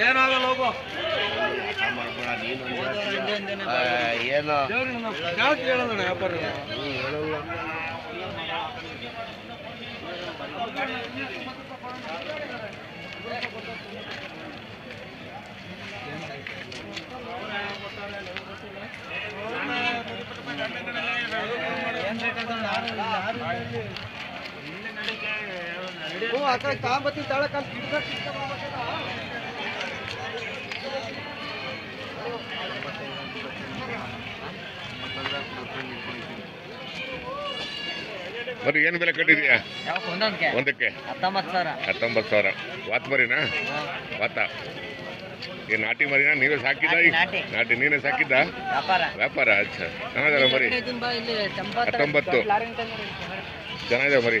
ಏನಾಗಲ್ಲ ಹೋಗು ಏನು ಯಾಕೆ ಹೇಳೋಣ ವ್ಯಾಪಾರ ತಾಂಬತ್ತಿ మరి ಏನು ಬೆಲೆ ಕಟ್ಟಿದ್ಯಾ? ಒಂದಕ್ಕೆ? ಹತ್ತೊಂಬತ್ತು ಸಾವಿರ. ಹತ್ತೊಂಬತ್ತು ಸಾವಿರ. ವಾತ್ ಮರಿನಾ? ವಾತ? ಈ ನಾಟಿ ಮರಿನಾ? ನೀವೇ ಸಾಕಿದ್ದ? ನಾಟಿ, ನೀನೇ ಸಾಕಿದ್ದ? ವ್ಯಾಪಾರ. ಅಚ್ಚ. ಚೆನ್ನಾಗಲ್ಲ ಮರಿ. ಹತ್ತೊಂಬತ್ತು. ಚೆನ್ನಾಗಿದೆ ಮರಿ.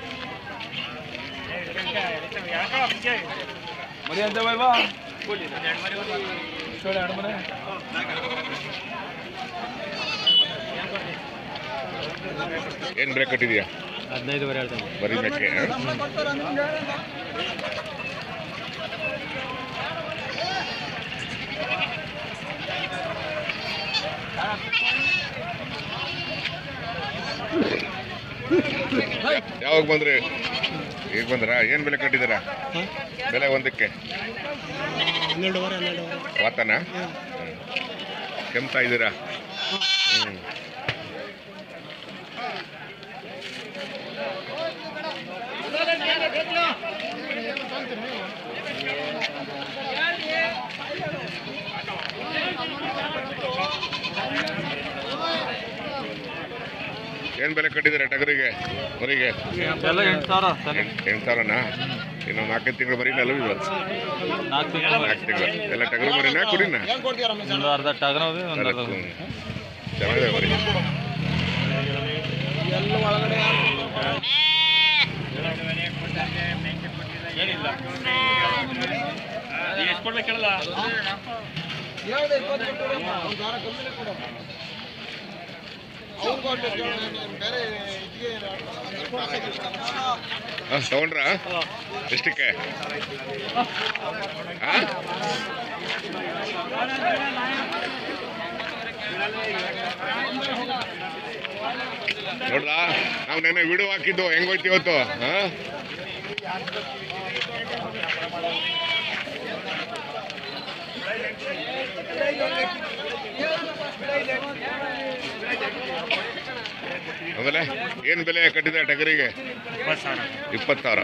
ಮರಿ ಅಂತ ಬಾ ಎರಡು ಮನೆ ಏನು ಬ್ರೇಕ್ ಕಟ್ಟಿದ್ಯಾ ಹದಿನೈದುವರೆ ಹೇಳ್ತೇನೆ. ಮರಿ ಮೇಕೆ? ಯಾವಾಗ ಬಂದ್ರಿ? ಈಗ ಬಂದ್ರಾ? ಏನು ಬೆಲೆ ಕಟ್ಟಿದ್ದೀರಾ? ಬೆಲೆ ಒಂದಕ್ಕೆ? ಹನ್ನೆರಡುವರೆ ಹನ್ನೆರಡುವರೆ. ವಾತನ? ಕೆಮ್ತಾ ಇದ್ದೀರಾ? ಹ್ಞೂ ಏನು ಬೆಲೆ ಕಟ್ಟಿದ್ದೀರಾ ಟಗರಿಗೆ? ಮರಿಗೆ ಎಲ್ಲ ಎಂಟು ಸಾವಿರ ಎಂಟು ಎಂಟು ಸಾವಿರನಾ? ಇನ್ನು ನಾಲ್ಕೈದು ತಿಂಗಳು ಬರೀ ಇದು ನಾಲ್ಕು ನಾಲ್ಕು ತಿಂಗಳು. ಎಲ್ಲ ಟಗರು ಮರಿನಾ ಕುರಿನ ಒಂದು ಅರ್ಧ ಟಗರ ಚೆನ್ನಾಗಿದೆ ಮರಿ ಎಷ್ಟು ಕೊಡ್ಬೇಕಲ್ಲ ಹಾಂ ತಗೊಂಡ್ರಾ ಎಷ್ಟಕ್ಕೆ? ಹಾಂ? ನೋಡ್ದಾ? ನಾವು ನೆನ್ನೆ ವಿಡಿಯೋ ಹಾಕಿದ್ದು ಹೆಂಗೋಯ್ತು ಇವತ್ತು? ಹಾಂ? ಆಮೇಲೆ ಏನು ಬೆಲೆ ಕಟ್ಟಿದೆ ಟಗರಿಗೆ ಇಪ್ಪತ್ತು ಸಾವಿರ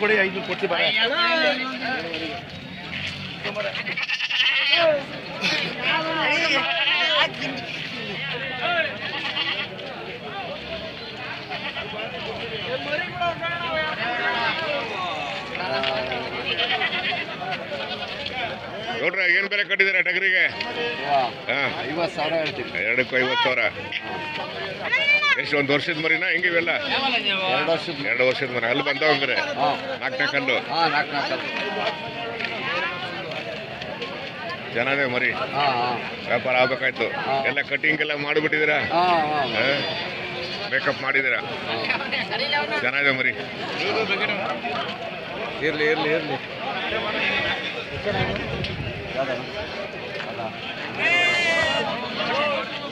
ಕೊಡಿ ಐದು ಕೊಡ್ತೀವಿ ಬರ ನೋಡ್ರ ಏನು ಬೆಲೆ ಕಟ್ಟಿದ್ದೀರಾ ಟಗರಿಗೆ? ಎರಡಕ್ಕೂ ಐವತ್ತು ಸಾವಿರ. ಎಷ್ಟು ಒಂದು ವರ್ಷದ ಮರಿನಾ? ಹೆಂಗೆ ಇವೆಲ್ಲ? ಎರಡು ವರ್ಷದ ಎರಡು ವರ್ಷದ ಮರಿ. ಅಲ್ಲಿ ಬಂದವ ಅಂದ್ರೆ ನಾಕ್ ನಾಲ್ಕು ಚೆನ್ನಾಗೇ ಚೆನ್ನಾಗಿದೆ ಮರಿ. ವ್ಯಾಪಾರ ಆಗ್ಬೇಕಾಯ್ತು. ಎಲ್ಲ ಕಟಿಂಗ್ ಎಲ್ಲ ಮಾಡಿಬಿಟ್ಟಿದ್ದೀರಾ? ಮೇಕಪ್ ಮಾಡಿದ್ದೀರಾ? ಚೆನ್ನಾಗಿದೆ ಮರಿ. ಇರಲಿ ಇರಲಿ ಇರಲಿ.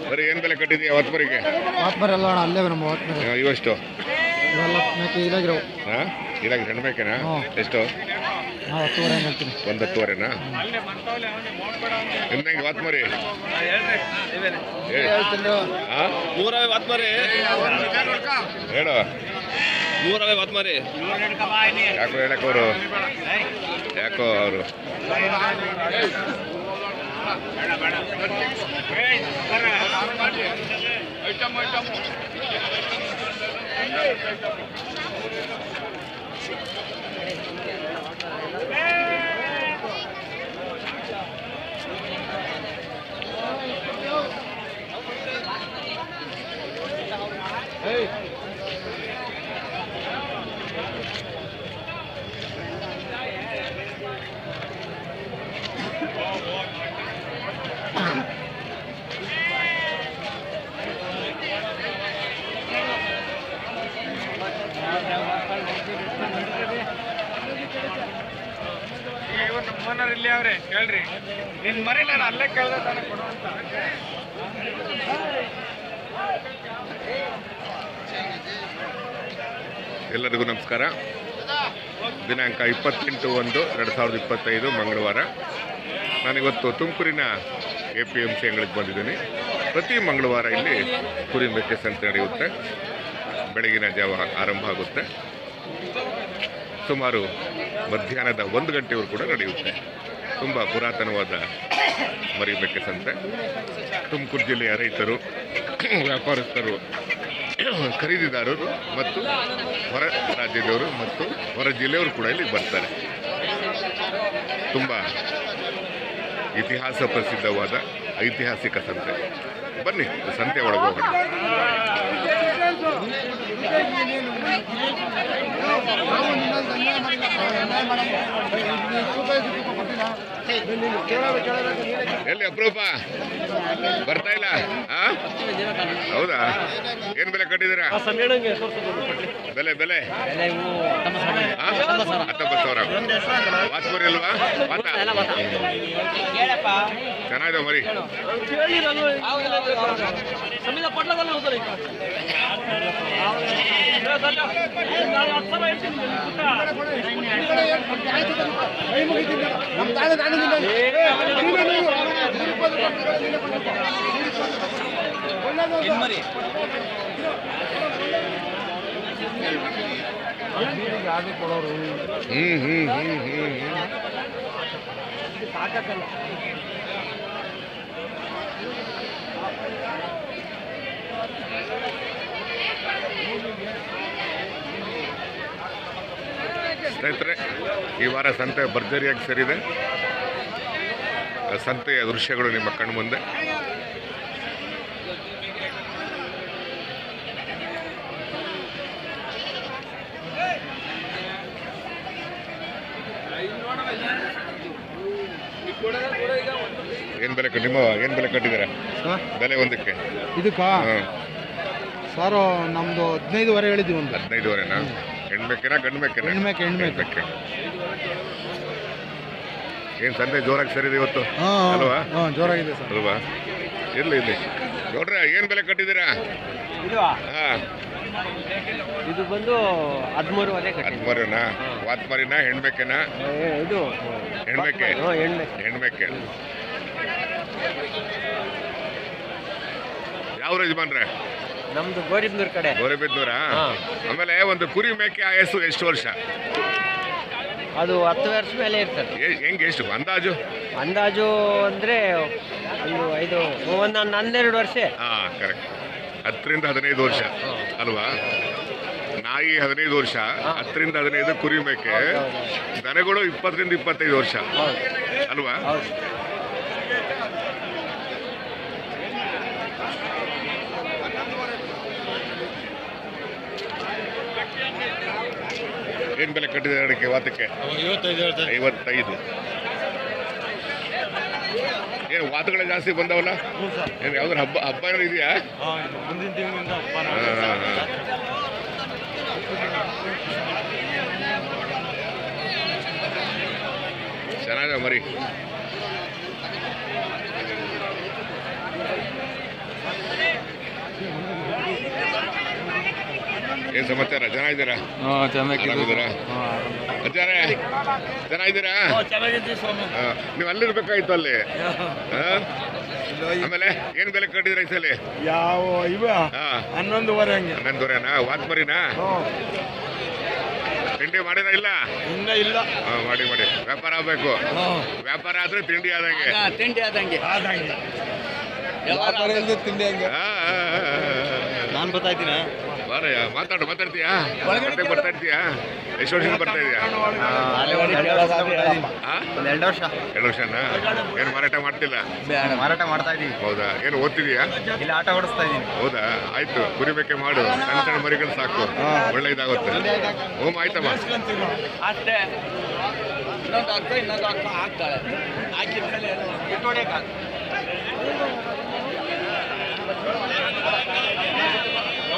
ಬರೀ ಏನು ಬೆಲೆ ಕಟ್ಟಿದೀಯ ಅವತ್ತು ಮರಿಗೆ ಬರಲ್ಲ ಅಣ್ಣ ಅಲ್ಲೇ ನಮ್ಮ ಆತ್ಮರ ಇವಷ್ಟು? ಇವೆಲ್ಲ ಮೇಕೆ ಇದಾಗಿರೋ ಹಾಂ ಇದಾಗ ಹೆಣ್ಬೇಕೇನಾ ಹ್ಮ್. ಎಷ್ಟು? ನಾವು ಹತ್ತುವರೆ ಹೇಳ್ತೀನಿ. ಒಂದು ಹತ್ತುವರೆನಾ? ಹಾಂ ಹೇಳು. ನೂರವೇ ಬತ್ ಮರಿ. ಯಾಕೋ ಹೇಳಕ್ ಅವರು? ಯಾಕೋ ಅವರು? ಓನರ್ ಅವ್ರೆ ಕೇಳ್ರಿ ನಿನ್ ಅಲ್ಲೇ ಕೇಳ್ದೆ ತಾನೆ ಕೊಡುವಂತ ಎಲ್ಲರಿಗೂ ನಮಸ್ಕಾರ. ದಿನಾಂಕ ಇಪ್ಪತ್ತೆಂಟು ಒಂದು ಎರಡು ಸಾವಿರದ ಇಪ್ಪತ್ತೈದು ಮಂಗಳವಾರ. ನಾನಿವತ್ತು ತುಮಕೂರಿನ ಎ ಪಿ ಎಂ ಸಿ ಅಂಗಡಿಗೆ ಬಂದಿದ್ದೀನಿ. ಪ್ರತಿ ಮಂಗಳವಾರ ಇಲ್ಲಿ ಕುರಿ ಮೆಕ್ಕೆ ಸಂತೆ ನಡೆಯುತ್ತೆ. ಬೆಳಗಿನ ಜಾವ ಆರಂಭ ಆಗುತ್ತೆ. ಸುಮಾರು ಮಧ್ಯಾಹ್ನದ ಒಂದು ಗಂಟೆವರೆಗೂ ಕೂಡ ನಡೆಯುತ್ತೆ. ತುಂಬ ಪುರಾತನವಾದ ಮರಿಬೇಕೆ ಸಂತೆ. ತುಮಕೂರು ಜಿಲ್ಲೆಯ ರೈತರು, ವ್ಯಾಪಾರಸ್ಥರು, ಖರೀದಿದಾರರು ಮತ್ತು ಹೊರ ರಾಜ್ಯದವರು ಮತ್ತು ಹೊರ ಜಿಲ್ಲೆಯವರು ಕೂಡ ಇಲ್ಲಿ ಬರ್ತಾರೆ. ತುಂಬ ಇತಿಹಾಸ ಪ್ರಸಿದ್ಧವಾದ ಐತಿಹಾಸಿಕ ಸಂತೆ. ಬನ್ನಿ, ಸಂತೆ ಒಳಗೆ ಹೋಗೋಣ. ನಾವು ನಿನ್ನಲ್ಲಿ ಧನ್ಯ ಮಾಡಿಲ್ಲ ನ್ಯಾಯ ಮಾಡಲ್ಲ ಎಲ್ಲಿ ಅಪರೂಪ? ಬರ್ತಾ ಇಲ್ಲ? ಹೌದಾ? ಏನ್ ಬೆಲೆ ಕಟ್ಟಿದ್ದೀರಾ? ಬೆಲೆ ಬೆಲೆ? ಹತ್ತೊಂಬತ್ತು ಸಾವಿರ. ವಾಸ್ಪುರಿ ಅಲ್ವಾ ಚೆನ್ನಾಗಿದೆ ಮರಿ. ಸ್ನೇಹಿತರೆ ಈ ವಾರ ಸಂತೆ ಭರ್ಜರಿಯಾಗಿ ಸೇರಿದೆ. ಸಂತೆಯ ದೃಶ್ಯಗಳು ನಿಮ್ಮ ಕಣ್ಣು ಮುಂದೆ. ಏನ್ ಬೆಲೆ ಕಟ್ಟಿ ನಿಮ್ಮ ಏನ್ ಬೆಲೆ ಕಟ್ಟಿದ್ದೀರಾ? ಬೆಲೆ ಒಂದಕ್ಕೆ. ಇದಕ್ಕ? ಸರ್ ನಮ್ದು ಹದಿನೈದುವರೆ ಹೇಳಿದ್ದೀವಿ ಒಂದು. ಹದಿನೈದುವರೆನಾ? ಹೆಣ್ಬೇಕೇನಾ ಗಂಡು ಬೇಕೇನಾ ಹೆಣ್ಮೇಕೆ, ಹೆಣ್ಮೇಕೆ. ಏನ್ ಸಂತೆ? ಜೋರಾಗಿ ಸರಿದೆ ಇವತ್ತು. ಅಲ್ವಾ? ಹಾಂ ಜೋರಾಗಿದೆ ಸರ್. ಅಲ್ವಾ? ಇರ್ಲಿ ಇಲ್ಲಿ ನೋಡ್ರೆ ಏನ್ ಬೆಲೆ ಕಟ್ಟಿದ್ದೀರಾ? ಇದು ಇದು ಬಂದು ಹದಿಮೂರು ಹದಿಮೂರನಾ? ವಾತ್ಮರಿನ ಹೆಣ್ಬೇಕೇನಾ ಇದು ಹೆಣ್ಬೇಕೆ ಹೆಣ್ಮೆಕ್ಕೆ. ಹೆಣ್ಬೇಕೆ ಯಾವ ಯಜಮಾನ್ರೆ? ನಮ್ದು ಗೋರಿಬಿದ್ನೂರ್ ಕಡೆ. ಗೌರಿಬಿದ್ನೂರ? ಆಮೇಲೆ ಒಂದು ಕುರಿ ಮೇಕೆ ಆಯಸ್ಸು ಎಷ್ಟು ವರ್ಷ? ಅದು ಹತ್ತು ವರ್ಷ ಮೇಲೆ ಇರ್ತದೆ. ಹೆಂಗೆ ಎಷ್ಟು ಅಂದಾಜು? ಅಂದಾಜು ಅಂದ್ರೆ ಒಂದು ಐದು ಒಂದು ಹನ್ನೆರಡು ವರ್ಷ. ಹಾಂ ಕರೆಕ್ಟ್ ಹತ್ತರಿಂದ ಹದಿನೈದು ವರ್ಷ ಅಲ್ವಾ? ನಾಯಿ ಹದಿನೈದು ವರ್ಷ ಹತ್ತರಿಂದ ಹದಿನೈದು ಕುರಿ ಮೇಕೆ ದನಗಳು ಇಪ್ಪತ್ತರಿಂದ ಇಪ್ಪತ್ತೈದು ವರ್ಷ ಅಲ್ವಾ? ಏನ್ ಬೆಲೆ ಕಟ್ಟಿದೆ ಅಡಿಕೆ ವಾತಕ್ಕೆ? ಐವತ್ತೈದು ಏನು ವಾತಗಳೇ ಜಾಸ್ತಿ ಬಂದವಲ್ಲ? ಏನು ಯಾವ್ದಾರು ಹಬ್ಬ ಹಬ್ಬ ಏನಾದ್ರು ಇದೆಯಾ? ಹಾ. ಮರಿ? ಏನ್ ಸಮಾಚಾರ? ಚೆನ್ನಾಗಿದ್ದೀರಾ ಹಾಂ ಚೆನ್ನಾಗಿ ಆರಾಮಿದ್ದೀರಾ? ಅಜ್ಜಾರೇ ಚೆನ್ನಾಗಿದ್ದೀರಾ ಹಾ, ನೀವು ಅಲ್ಲಿರ್ಬೇಕಾಯ್ತು ಅಲ್ಲಿ? ಆಮೇಲೆ ಏನ್ ಬೆಲೆ ಕಟ್ಟಿದ್ರೆ ಈ ಸಲ? ಯಾವ ಇವ? ಹಾ. ಹನ್ನೊಂದುವರೆ ಹಂಗೆ. ವಾತ್ ವಾತ್ಮರಿನಾ? ತಿಂಡಿ ಮಾಡಿದ ಇಲ್ಲ? ಇನ್ನ ಇಲ್ಲ. ಮಾಡಿ ಮಾಡಿ. ವ್ಯಾಪಾರ ಆಗ್ಬೇಕು. ವ್ಯಾಪಾರ ಆದ್ರೆ ತಿಂಡಿ ಆದಂಗೆ. ತಿಂಡಿ ಆದಂಗೆ. ಆದಂಗೆ. ತಿಂಡಿ ಹಂಗೆ. ನಾನು ಬರ್ತಾ ಬಾರಯ್ಯ ಮಾತಾಡು ಮಾತಾಡ್ತೀಯಾ? ಮತ್ತೆ ಬರ್ತಾ ಇರ್ತೀಯಾ ಎಷ್ಟು ವರ್ಷದಿಂದ ಬರ್ತಾ ಇದೀಯಾ? ಎರಡು ವರ್ಷ. ಎರಡು ವರ್ಷನಾ? ಏನು ಮಾರಾಟ ಮಾಡ್ತಿಲ್ಲ? ಮಾರಾಟ ಮಾಡ್ತಾ ಇದೀವಿ ಹೌದಾ? ಏನು ಓದ್ತಿದೀಯಾ? ಇಲ್ಲಿ ಆಟ ಓಡಿಸ್ತಾ ಇದೀನಿ. ಹೌದಾ? ಆಯ್ತು ಕುರಿ ಬೇಕೆ ಮಾಡು. ಸಣ್ಣ ಸಣ್ಣ ಮರಿಗಳು ಸಾಕು. ಒಳ್ಳೆ ಇದಾಗುತ್ತೆ. ಹೋಮ್ ಆಯ್ತಮ್ಮ. ಅಷ್ಟೇ. ಇನ್ನೊಂದು ಅಕ್ಕ ಇನ್ನೊಂದು ಅಕ್ಕ ಹಾಕ್ತಾಳೆ ಹಾಕಿದ್ಮೇಲೆ